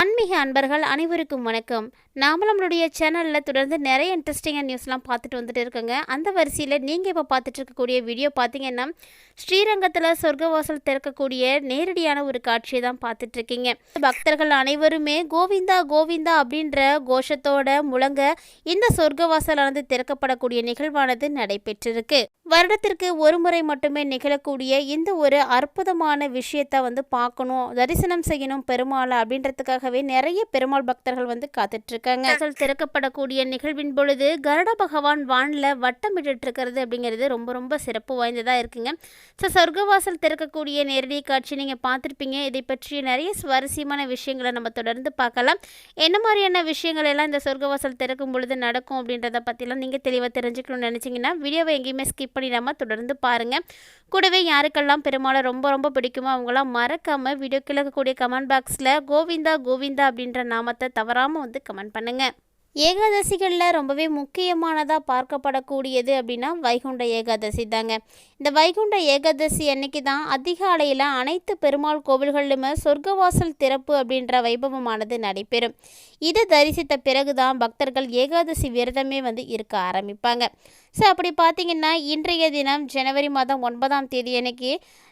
ஆன்மீக அன்பர்கள் அனைவருக்கும் வணக்கம். நாமளும் நம்மளுடைய சேனலில் தொடர்ந்து நிறைய இன்ட்ரெஸ்டிங்காக நியூஸ்லாம் பார்த்துட்டு வந்துட்டு இருக்கோங்க. அந்த வரிசையில் நீங்கள் இப்போ பார்த்துட்டு இருக்கக்கூடிய வீடியோ பார்த்தீங்கன்னா ஸ்ரீரங்கத்தில் சொர்க்கவாசல் திறக்கக்கூடிய நேரடியான ஒரு காட்சியை தான் பார்த்துட்டு இருக்கீங்க. பக்தர்கள் அனைவருமே கோவிந்தா கோவிந்தா அப்படின்ற கோஷத்தோட முழங்க இந்த சொர்க்கவாசலானது திறக்கப்படக்கூடிய நிகழ்வானது நடைபெற்றிருக்கு. வருடத்திற்கு ஒரு முறை மட்டுமே நிகழக்கூடிய இந்த ஒரு அற்புதமான விஷயத்தை வந்து பார்க்கணும் தரிசனம் செய்யணும் பெருமாளை அப்படின்றதுக்காகவே நிறைய பெருமாள் பக்தர்கள் வந்து காத்துட்டு இருக்காங்க திறக்கப்படக்கூடிய நிகழ்வின் பொழுது கருட பகவான் வானில் வட்டமிட்டு இருக்கிறது அப்படிங்கிறது ரொம்ப ரொம்ப சிறப்பு வாய்ந்ததாக இருக்குங்க. ஸோ சொர்க்கவாசல் திறக்கக்கூடிய நேரடி காட்சி நீங்கள் பார்த்துருப்பீங்க. இதை பற்றி நிறைய சுவாரஸ்யமான விஷயங்களை நம்ம தொடர்ந்து பார்க்கலாம். என்ன மாதிரியான விஷயங்கள் எல்லாம் இந்த சொர்க்கவாசல் திறக்கும் பொழுது நடக்கும் அப்படின்றத பற்றிலாம் நீங்கள் தெளிவாக தெரிஞ்சுக்கணும்னு நினச்சிங்கன்னா வீடியோவை எங்கேயுமே ஸ்கிப் பண்ணிடாமல் தொடர்ந்து பாருங்கள் கூடவே யாருக்கெல்லாம் பெருமாளை ரொம்ப ரொம்ப பிடிக்குமோ அவங்களாம் மறக்காமல் வீடியோ கிழக்கக்கூடிய கமெண்ட் பாக்ஸில் கோவிந்தா கோவிந்தா அப்படின்ற நாமத்தை தவறாமல் வந்து கமெண்ட் பண்ணுங்கள் ஏகாதசிகளில் ரொம்பவே முக்கியமானதாக பார்க்கப்படக்கூடியது அப்படின்னா வைகுண்ட ஏகாதசி தாங்க. இந்த வைகுண்ட ஏகாதசி அன்னைக்கு தான் அதிகாலையில் அனைத்து பெருமாள் கோவில்களிலுமே சொர்க்கவாசல் திறப்பு அப்படின்ற வைபவமானது நடைபெறும். இதை தரிசித்த பிறகு தான் பக்தர்கள் ஏகாதசி விரதமே வந்து இருக்க ஆரம்பிப்பாங்க. ஸோ அப்படி பார்த்தீங்கன்னா இன்றைய தினம் ஜனவரி மாதம் ஒன்பதாம் தேதி அன்னைக்கு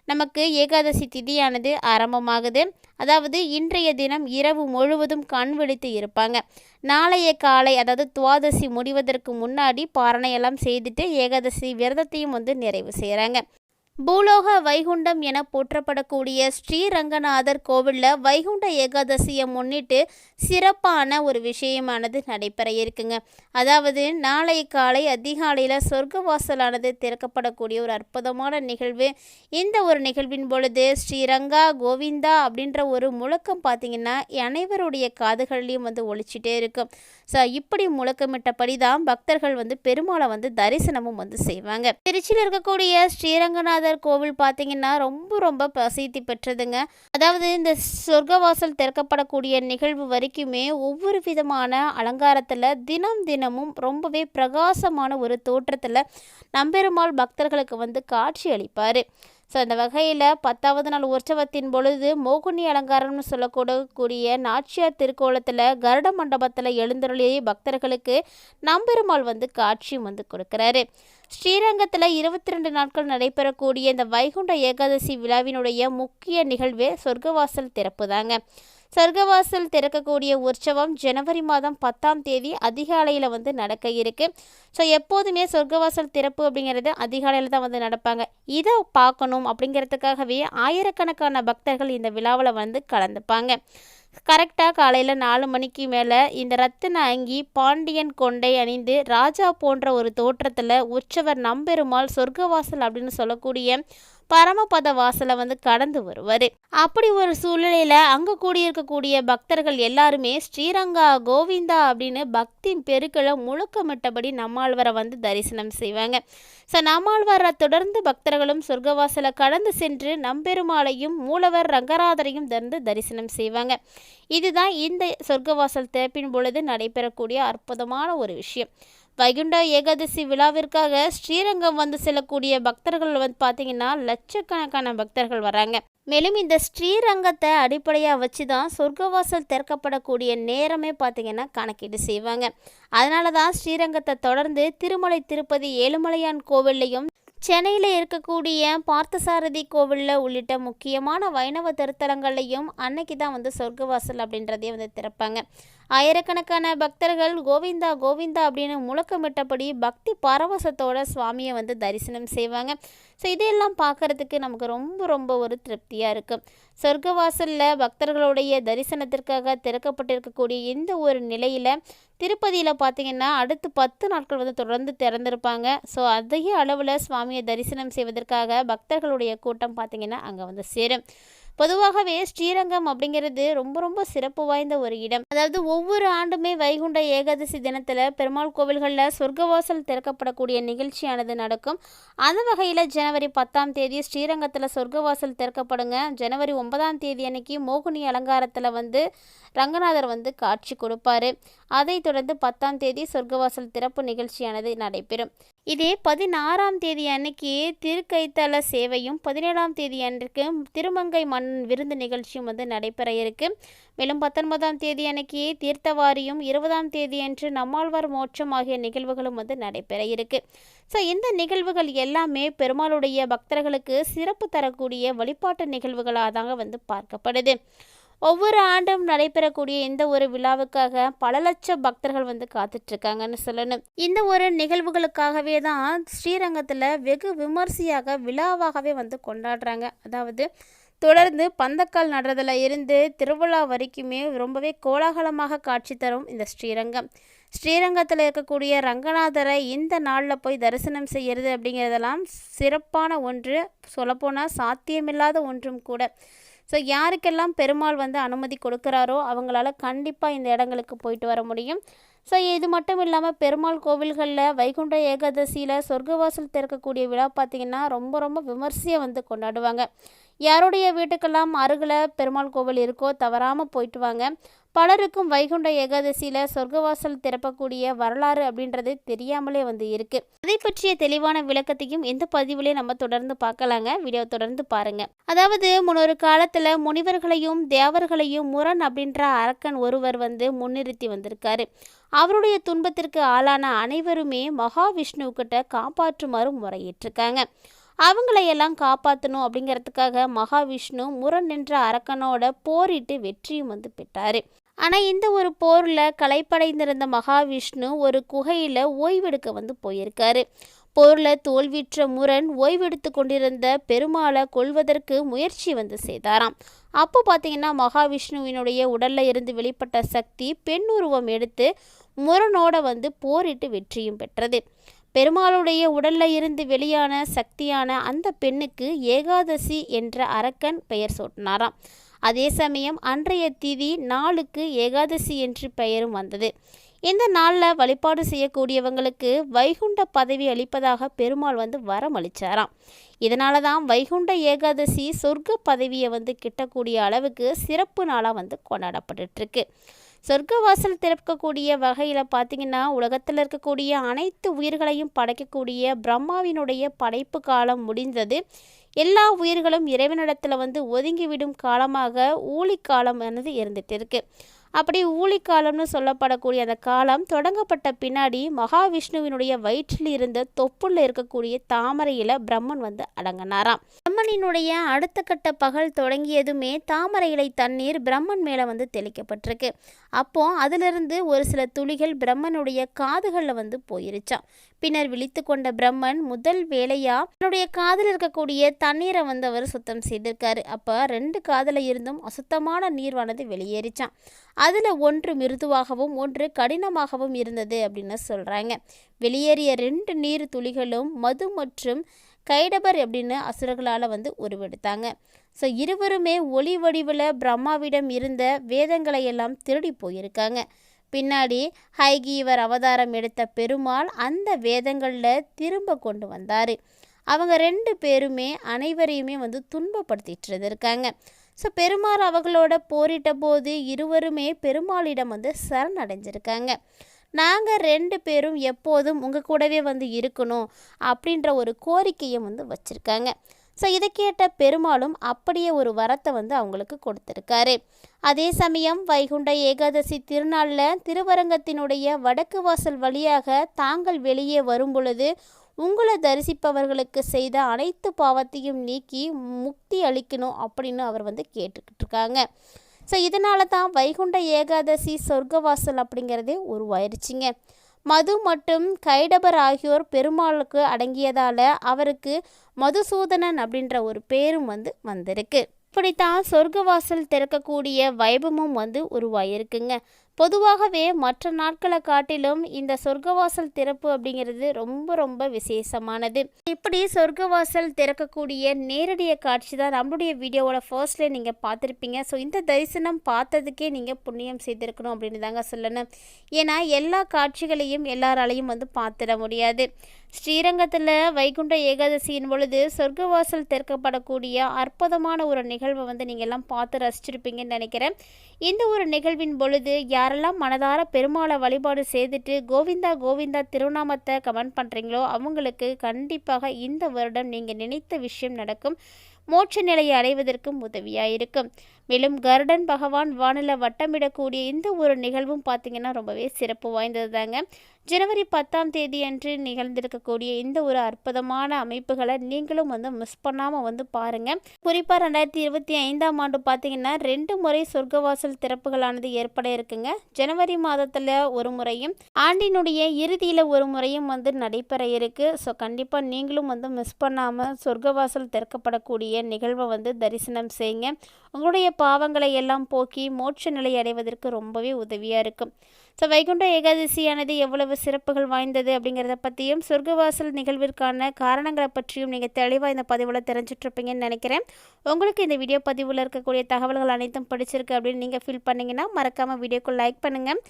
நமக்கு ஏகாதசி திதியானது ஆரம்பமாகுது. அதாவது இன்றைய தினம் இரவு முழுவதும் கண் விழித்து இருப்பாங்க. நாளைய காலை அதாவது துவாதசி முடிவதற்கு முன்னாடி பாரணையெல்லாம் செய்துட்டு ஏகாதசி விரதத்தையும் வந்து நிறைவு செய்கிறாங்க பூலோக வைகுண்டம் என போற்றப்படக்கூடிய ஸ்ரீரங்கநாதர் கோவிலில் வைகுண்ட ஏகாதசியை முன்னிட்டு சிறப்பான ஒரு விஷயமானது நடைபெற இருக்குங்க. அதாவது நாளை காலை அதிகாலையில் சொர்க்கவாசலானது திறக்கப்படக்கூடிய ஒரு அற்புதமான நிகழ்வு. இந்த ஒரு நிகழ்வின் பொழுது ஸ்ரீரங்கா கோவிந்தா அப்படின்ற ஒரு முழக்கம் பார்த்தீங்கன்னா அனைவருடைய காதுகள்லையும் வந்து ஒழிச்சிட்டே இருக்கும். ஸோ இப்படி முழக்கமிட்டபடி தான் பக்தர்கள் வந்து பெருமாளை வந்து தரிசனமும் வந்து செய்வாங்க. திருச்சியில் இருக்கக்கூடிய ஸ்ரீரங்கநாதர் கோவில் பார்த்தீங்கன்னா ரொம்ப ரொம்ப பிரசித்தி பெற்றதுங்க. அதாவது இந்த சொர்க்கவாசல் திறக்கப்படக்கூடிய நிகழ்வு வரைக்குமே ஒவ்வொரு விதமான அலங்காரத்தில் தினம் தினமும் ரொம்பவே பிரகாசமான ஒரு தோற்றத்தில் நம்பெருமாள் பக்தர்களுக்கு வந்து காட்சி அளிப்பார். ஸோ அந்த வகையில் பத்தாவது நாள் உற்சவத்தின் பொழுது மோகினி அலங்காரம்னு சொல்லக்கூடக்கூடிய நாச்சியார் திருக்கோலத்தில் கருட மண்டபத்தில் எழுந்தருளிய பக்தர்களுக்கு நம்பெருமாள் வந்து காட்சியும் வந்து கொடுக்குறாரு. ஸ்ரீரங்கத்தில் இருபத்தி ரெண்டு நாட்கள் நடைபெறக்கூடிய இந்த வைகுண்ட ஏகாதசி விழாவினுடைய முக்கிய நிகழ்வே சொர்க்கவாசல் திறப்பு தாங்க சொர்க்கவாசல் திறக்கக்கூடிய உற்சவம் ஜனவரி மாதம் பத்தாம் தேதி அதிகாலையில் வந்து நடக்க இருக்குது ஸோ எப்போதுமே சொர்க்கவாசல் திறப்பு அப்படிங்கிறது அதிகாலையில் தான் வந்து நடப்பாங்க. இதை பார்க்கணும் அப்படிங்கிறதுக்காகவே ஆயிரக்கணக்கான பக்தர்கள் இந்த விழாவில் வந்து கலந்துப்பாங்க. கரெக்டாக காலையில் நாலு மணிக்கு மேலே இந்த ரத்தின அங்கி பாண்டியன் கொண்டை அணிந்து ராஜா போன்ற ஒரு தோற்றத்தில் உற்சவர் நம்பெருமாள் சொர்க்கவாசல் அப்படின்னு சொல்லக்கூடிய பரமபத வாசலை வந்து கடந்து வருவார். அப்படி ஒரு சூழ்நிலையில் அங்கே கூடியிருக்கக்கூடிய பக்தர்கள் எல்லாருமே ஸ்ரீரங்கா கோவிந்தா அப்படின்னு பக்தி பெருக்களை முழுக்கமிட்டபடி நம்மாழ்வரை வந்து தரிசனம் செய்வாங்க. ஸோ நம்மாழ்வாரை தொடர்ந்து பக்தர்களும் சொர்க்கவாசலை கடந்து சென்று நம்பெருமாளையும் மூலவர் ரங்கராதரையும் திறந்து தரிசனம் செய்வாங்க. இதுதான் இந்த சொர்க்கவாசல் திறப்பின் பொழுது நடைபெறக்கூடிய அற்புதமான ஒரு விஷயம். வைகுண்ட ஏகாதசி விழாவிற்காக ஸ்ரீரங்கம் வந்து செல்லக்கூடிய பக்தர்கள் வந்து பார்த்தீங்கன்னா லட்சக்கணக்கான பக்தர்கள் வராங்க. மேலும் இந்த ஸ்ரீரங்கத்தை அடிப்படையாக வச்சு தான் சொர்க்கவாசல் திறக்கப்படக்கூடிய நேரமே பார்த்திங்கன்னா கணக்கீடு செய்வாங்க. அதனால தான் ஸ்ரீரங்கத்தை தொடர்ந்து திருமலை திருப்பதி ஏழுமலையான் கோவில்லையும் சென்னையில் இருக்கக்கூடிய பார்த்தசாரதி கோவிலில் உள்ளிட்ட முக்கியமான வைணவ திருத்தலங்களையும் அன்னைக்கு தான் வந்து சொர்க்கவாசல் அப்படின்றதே வந்து திறப்பாங்க. ஆயிரக்கணக்கான பக்தர்கள் கோவிந்தா கோவிந்தா அப்படின்னு முழக்கமிட்டபடி பக்தி பரவசத்தோட சுவாமியை வந்து தரிசனம் செய்வாங்க. ஸோ இதையெல்லாம் பார்க்குறதுக்கு நமக்கு ரொம்ப ரொம்ப ஒரு திருப்தியாக இருக்கும் சொர்க்கவாசலில் பக்தர்களுடைய தரிசனத்திற்காக திறக்கப்பட்டிருக்கக்கூடிய இந்த ஒரு நிலையில் திருப்பதியில் பார்த்தீங்கன்னா அடுத்து பத்து நாட்கள் வந்து தொடர்ந்து திறந்திருப்பாங்க. ஸோ அதிக அளவில் சுவாமியை தரிசனம் செய்வதற்காக பக்தர்களுடைய கூட்டம் பார்த்திங்கன்னா அங்கே வந்து சேரும். பொதுவாகவே ஸ்ரீரங்கம் அப்படிங்கிறது ரொம்ப ரொம்ப சிறப்பு வாய்ந்த ஒரு இடம். அதாவது ஒவ்வொரு ஆண்டுமே வைகுண்ட ஏகாதசி தினத்தில் பெருமாள் கோவில்களில் சொர்க்கவாசல் திறக்கப்படக்கூடிய நிகழ்ச்சியானது நடக்கும். அந்த வகையில் ஜனவரி பத்தாம் தேதி ஸ்ரீரங்கத்தில் சொர்க்கவாசல் திறக்கப்படுங்க. ஜனவரி ஒன்பதாம் தேதி அன்னைக்கு மோகினி அலங்காரத்தில் வந்து ரங்கநாதர் வந்து காட்சி கொடுப்பாரு. அதைத் தொடர்ந்து பத்தாம் தேதி சொர்க்கவாசல் திறப்பு நிகழ்ச்சியானது நடைபெறும். இதே பதினாறாம் தேதி அன்னைக்கு திருக்கைத்தல சேவையும் பதினேழாம் தேதி அன்றைக்கு திருமங்கை மண் விருந்து நிகழ்ச்சியும் வந்து நடைபெற இருக்கு. மேலும் பத்தொன்பதாம் தேதி அன்னைக்கு தீர்த்தவாரியும் இருபதாம் தேதி அன்று நம்மாழ்வார் மோட்சம் ஆகிய நிகழ்வுகளும் வந்து நடைபெற இருக்கு. ஸோ இந்த நிகழ்வுகள் எல்லாமே பெருமாளுடைய பக்தர்களுக்கு சிறப்பு தரக்கூடிய வழிபாட்டு நிகழ்வுகளாக தாங்க வந்து பார்க்கப்படுது. ஒவ்வொரு ஆண்டும் நடைபெறக்கூடிய இந்த ஒரு விழாவுக்காக பல லட்ச பக்தர்கள் வந்து காத்துட்ருக்காங்கன்னு சொல்லணும். இந்த ஒரு நிகழ்வுகளுக்காகவே தான் ஸ்ரீரங்கத்தில் வெகு விமர்சையாக விழாவாகவே வந்து கொண்டாடுறாங்க. அதாவது தொடர்ந்து பந்தக்கால் நடுறதுல இருந்து திருவிழா வரைக்குமே ரொம்பவே கோலாகலமாக காட்சி தரும் இந்த ஸ்ரீரங்கம். ஸ்ரீரங்கத்தில் இருக்கக்கூடிய ரங்கநாதரை இந்த நாளில் போய் தரிசனம் செய்கிறது அப்படிங்கிறதெல்லாம் சிறப்பான ஒன்று. சொல்லப்போனால் சாத்தியமில்லாத ஒன்றும் கூட. ஸோ யாருக்கெல்லாம் பெருமாள் வந்து அனுமதி கொடுக்குறாரோ அவங்களால கண்டிப்பாக இந்த இடங்களுக்கு போயிட்டு வர முடியும். ஸோ இது மட்டும் இல்லாமல் பெருமாள் கோவில்களில் வைகுண்ட ஏகாதசியில் சொர்க்கவாசல் திறக்கக்கூடிய விழா பார்த்திங்கன்னா ரொம்ப ரொம்ப விமர்சையாக வந்து கொண்டாடுவாங்க. யாருடைய வீட்டுக்கெல்லாம் அருகில் பெருமாள் கோவில் இருக்கோ தவறாமல் போயிட்டு வாங்க. பலருக்கும் வைகுண்ட ஏகாதசியில் சொர்க்கவாசல் திறப்பக்கூடிய வரலாறு அப்படின்றது தெரியாமலே வந்து இருக்குது அதை பற்றிய தெளிவான விளக்கத்தையும் இந்த பதிவிலே நம்ம தொடர்ந்து பார்க்கலாங்க. வீடியோ தொடர்ந்து பாருங்க. அதாவது முன்னொரு காலத்தில் முனிவர்களையும் தேவர்களையும் முரண் அப்படின்ற அரக்கன் ஒருவர் வந்து முன்னிறுத்தி வந்திருக்காரு. அவருடைய துன்பத்திற்கு ஆளான அனைவருமே மகாவிஷ்ணுக்கிட்ட காப்பாற்றுமாறு முறையிட்டிருக்காங்க. அவங்களையெல்லாம் காப்பாற்றணும் அப்படிங்கிறதுக்காக மகாவிஷ்ணு முரண் நின்ற அரக்கனோட போரிட்டு வெற்றியும் வந்து பெற்றார். ஆனால் இந்த ஒரு போரில் களைப்படைந்திருந்த மகாவிஷ்ணு ஒரு குகையில் ஓய்வெடுக்க வந்து போயிருக்காரு. போரில் தோல்வியுற்ற முரண் ஓய்வெடுத்து கொண்டிருந்த பெருமாளை கொள்வதற்கு முயற்சி வந்து செய்தாராம். அப்போ பார்த்தீங்கன்னா மகாவிஷ்ணுவினுடைய உடலில் இருந்து வெளிப்பட்ட சக்தி பெண் உருவம் எடுத்து முரணோட வந்து போரிட்டு வெற்றியும் பெற்றது. பெருமாளுடைய உடல்ல இருந்து வெளியான சக்தியான அந்த பெண்ணுக்கு ஏகாதசி என்ற அரக்கன் பெயர் சூட்டினாராம். அதே சமயம் அன்றைய திதி நாளுக்கு ஏகாதசி என்று பெயரும் வந்தது. இந்த நாளில் வழிபாடு செய்யக்கூடியவங்களுக்கு வைகுண்ட பதவி அளிப்பதாக பெருமாள் வந்து வரம் அளித்தாராம் இதனால தான் வைகுண்ட ஏகாதசி சொர்க்க பதவியை வந்து கிட்டக்கூடிய அளவுக்கு சிறப்பு நாளாக வந்து கொண்டாடப்பட்டுருக்கு சொர்க்கவாசல் திறக்கக்கூடிய வகையில் பார்த்தீங்கன்னா உலகத்தில் இருக்கக்கூடிய அனைத்து உயிர்களையும் படைக்கக்கூடிய பிரம்மாவினுடைய படைப்பு காலம் முடிந்தது. எல்லா உயிர்களும் இறைவனிடத்தில் வந்து ஒதுங்கிவிடும் காலமாக ஊழிக்காலம் எனது இருந்துகிட்டு இருக்கு. அப்படி ஊழிக்காலம்னு சொல்லப்படக்கூடிய அந்த காலம் தொடங்கப்பட்ட பின்னாடி மகாவிஷ்ணுவினுடைய வயிற்றில் இருந்த தொப்புள்ள இருக்கக்கூடிய தாமரையில் பிரம்மன் வந்து அடங்கினாராம். பிரம்மனினுடைய அடுத்த கட்ட பகல் தொடங்கியதுமே தாமரை இலை தண்ணீர் பிரம்மன் மேலே வந்து தெளிக்கப்பட்டிருக்கு. அப்போ அதிலிருந்து ஒரு சில துளிகள் பிரம்மனுடைய காதுகளில் வந்து போயிருச்சான் பின்னர் விழித்து கொண்ட பிரம்மன் முதல் வேலையா தன்னுடைய காதில் இருக்கக்கூடிய தண்ணீரை வந்து அவர் சுத்தம் செய்திருக்காரு. அப்போ ரெண்டு காதில் இருந்தும் அசுத்தமான நீர்வானது வெளியேறிச்சான் அதில் ஒன்று மிருதுவாகவும் ஒன்று கடினமாகவும் இருந்தது அப்படின்னு சொல்கிறாங்க வெளியேறிய ரெண்டு நீர் துளிகளும் மது மற்றும் கைடபர் அப்படின்னு அசுரர்களால் வந்து உருவெடுத்தாங்க. ஸோ இருவருமே ஒளி வடிவில் பிரம்மாவிடம் இருந்த வேதங்களை எல்லாம் திருடி போயிருக்காங்க. பின்னாடி ஹைகீவர் அவதாரம் எடுத்த பெருமாள் அந்த வேதங்களில் திரும்ப கொண்டு வந்தார். அவங்க ரெண்டு பேருமே அனைவரையுமே வந்து துன்பப்படுத்திட்டு இருந்திருக்காங்க. ஸோ பெருமாள் அவர்களோட போரிட்ட போது இருவருமே பெருமாளிடம் வந்து சரணடைஞ்சிருக்காங்க. நாங்கள் ரெண்டு பேரும் எப்போதும் உங்கள் கூடவே வந்து இருக்கணும் அப்படின்ற ஒரு கோரிக்கையை வந்து வச்சுருக்காங்க. ஸோ இதை கேட்ட பெருமாளும் அப்படியே ஒரு வரத்தை வந்து அவங்களுக்கு கொடுத்துருக்காரு. அதே சமயம் வைகுண்ட ஏகாதசி திருநாளில் திருவரங்கத்தினுடைய வடக்கு வாசல் வழியாக தாங்கள் வெளியே வரும் பொழுது உங்களை தரிசிப்பவர்களுக்கு செய்த அனைத்து பாவத்தையும் நீக்கி முக்தி அளிக்கணும் அப்படின்னு அவர் வந்து கேட்டுக்கிட்டு இருக்காங்க. ஸோ இதனால தான் வைகுண்ட ஏகாதசி சொர்க்கவாசல் அப்படிங்கிறதே உருவாயிருச்சுங்க. மது மற்றும் கைடபர் ஆகியோர் பெருமாளுக்கு அடங்கியதால் அவருக்கு மதுசூதனன் அப்படின்ற ஒரு பேரும் வந்து வந்திருக்கு. இப்படித்தான் சொர்க்கவாசல் திறக்கக்கூடிய வைபமும் வந்து உருவாயிருக்குங்க. பொதுவாகவே மற்ற நாட்களை காட்டிலும் இந்த சொர்க்கவாசல் திறப்பு அப்படிங்கிறது ரொம்ப ரொம்ப விசேஷமானது. இப்படி சொர்க்கவாசல் திறக்கக்கூடிய நேரடிய காட்சி தான் நம்மளுடைய வீடியோவோட ஃபர்ஸ்ட்ல நீங்கள் பார்த்துருப்பீங்க. ஸோ இந்த தரிசனம் பார்த்ததுக்கே நீங்கள் புண்ணியம் செய்திருக்கணும் அப்படின்னு தாங்க சொல்லணும். ஏன்னா எல்லா காட்சிகளையும் எல்லாராலையும் வந்து பார்த்துட முடியாது. ஸ்ரீரங்கத்தில் வைகுண்ட ஏகாதசியின் பொழுது சொர்க்கவாசல் திறக்கப்படக்கூடிய அற்புதமான ஒரு நிகழ்வை வந்து நீங்கள் எல்லாம் பார்த்து ரசிச்சிருப்பீங்கன்னு நினைக்கிறேன். இந்த ஒரு நிகழ்வின் பொழுது யாரெல்லாம் மனதார பெருமாளை வழிபாடு செய்துட்டு கோவிந்தா கோவிந்தா திருநாமத்தை கமெண்ட் பண்ணுறீங்களோ அவங்களுக்கு கண்டிப்பாக இந்த வருடம் நீங்கள் நினைத்த விஷயம் நடக்கும். மோட்ச நிலையை அடைவதற்கும் உதவியாக இருக்கும் மேலும் கருடன் பகவான் வானில வட்டமிடக்கூடிய இந்த ஒரு நிகழ்வும் பார்த்திங்கன்னா ரொம்பவே சிறப்பு வாய்ந்தது தாங்க ஜனவரி பத்தாம் தேதி அன்று நிகழ்ந்திருக்கக்கூடிய இந்த ஒரு அற்புதமான அமைப்புகளை நீங்களும் வந்து மிஸ் பண்ணாமல் வந்து பாருங்கள் குறிப்பாக ரெண்டாயிரத்தி இருபத்தி ஐந்தாம் ஆண்டு பார்த்தீங்கன்னா ரெண்டு முறை சொர்க்கவாசல் திறப்புகளானது ஏற்பட இருக்குங்க. ஜனவரி மாதத்தில் ஒரு முறையும் ஆண்டினுடைய இறுதியில் ஒரு முறையும் வந்து நடைபெற இருக்கு. ஸோ கண்டிப்பாக நீங்களும் வந்து மிஸ் பண்ணாமல் சொர்க்கவாசல் திறக்கப்படக்கூடிய நிகழ்வை வந்து தரிசனம் செய்யுங்க. உங்களுடைய பாவங்களை எல்லாம் போக்கி மோட்ச நிலை அடைவதற்கு ரொம்பவே உதவியாக இருக்கும். ஸோ வைகுண்ட ஏகாதசியானது எவ்வளவு சிறப்புகள் வாய்ந்தது அப்படிங்கிறத பற்றியும் சொர்க்கவாசல் நிகழ்விற்கான காரணங்களை பற்றியும் நீங்கள் தெளிவாக இந்த பதிவில் தெரிஞ்சிட்ருப்பீங்கன்னு நினைக்கிறேன். உங்களுக்கு இந்த வீடியோ பதிவில் இருக்கக்கூடிய தகவல்கள் அனைத்தும் பிடிச்சிருக்கு அப்படின்னு நீங்கள் ஃபீல் பண்ணிங்கன்னா மறக்காமல் வீடியோக்கு லைக் பண்ணுங்கள்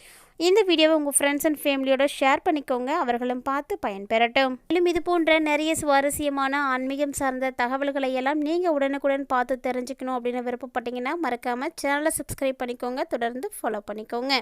இந்த வீடியோவை உங்கள் ஃப்ரெண்ட்ஸ் அண்ட் ஃபேமிலியோட ஷேர் பண்ணிக்கோங்க. அவர்களும் பார்த்து பயன்பெறட்டும். மேலும் இது போன்ற நிறைய சுவாரஸ்யமான ஆன்மீகம் சார்ந்த தகவல்களை எல்லாம் நீங்கள் உடனுக்குடன் பார்த்து தெரிஞ்சுக்கணும் அப்படின்னு விருப்பப்பட்டீங்கன்னா மறக்காமல் சேனலை சப்ஸ்கிரைப் பண்ணிக்கோங்க. தொடர்ந்து ஃபாலோ பண்ணிக்கோங்க.